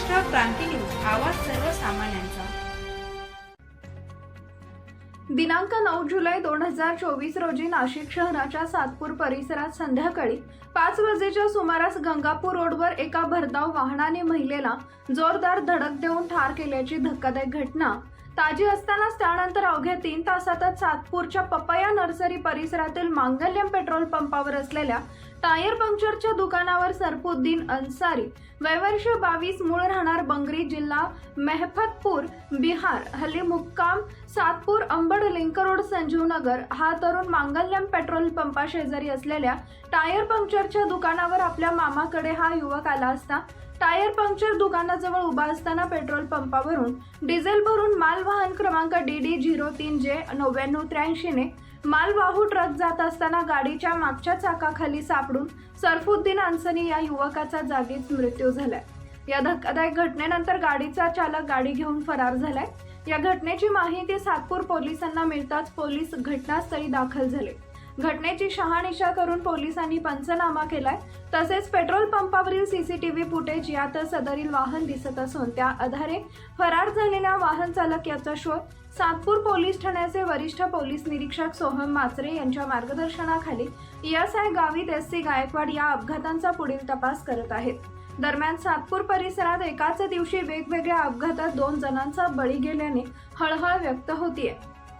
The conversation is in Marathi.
क्रांती न्यूज आवाज सर्वसामान्यांचा. दिनांक नऊ जुलै दोन हजार चोवीस रोजी नाशिक शहराच्या सातपूर परिसरात संध्याकाळी पाच वाजेच्या सुमारास गंगापूर रोडवर एका भरधाव वाहनाने महिलेला जोरदार धडक देऊन ठार केल्याची धक्कादायक घटना. ताजी असतानाच त्यानंतर अवघ्या तीन तासातच सातपूरच्या पपया नर्सरी परिसरातील मांगल्यम पेट्रोल पंपावर असलेल्या टायर पंक्चरच्या दुकानावर सरफुद्दीन अन्सारी वयवर्ष बावीस मूळ राहणार बंगरी जिल्हा मेहफतपूर बिहार हल्ली मुक्काम सातपूर अंबड लिंक रोड संजीवनगर हा तरुण मांगल्यम पेट्रोल पंपा शेजारी असलेल्या टायर पंक्चरच्या दुकानावर आपल्या मामाकडे हा युवक आला असता टायर पंक्चर दुकानाजवळ उभा असताना पेट्रोल पंपावरून डिझेल भरून मालवाहन क्रमांक डी डी झिरो तीन जे नव्याण्णव त्र्याऐंशीने मालवाहू ट्रक जात असताना गाडीच्या मागच्या चाकाखाली सापडून सरफुद्दीन अन्सनी या युवकाचा जागीच मृत्यू झालाय. या धक्कादायक घटनेनंतर गाडीचा चालक गाडी घेऊन फरार झालाय. या घटनेची माहिती सातपूर पोलिसांना मिळताच पोलीस घटनास्थळी दाखल झाले. घटनेची शहानिशा करून पोलिसांनी पंचनामा केलाय. तसेच पेट्रोल पंपावरील सीसीटीव्ही फुटेज यात सदरील वाहन दिसत असून त्या आधारे फरार झालेल्या वाहन चालक याचा शोध सातपूर पोलीस ठाण्याचे वरिष्ठ पोलीस निरीक्षक सोहम माचरे यांच्या मार्गदर्शनाखाली S I Gavit S C Gaikwad या अपघातांचा पुढील तपास करत आहेत. दरम्यान सातपूर परिसरात एकाच दिवशी वेगवेगळ्या अपघातात दोन जणांचा बळी गेल्याने हळहळ व्यक्त होतीये.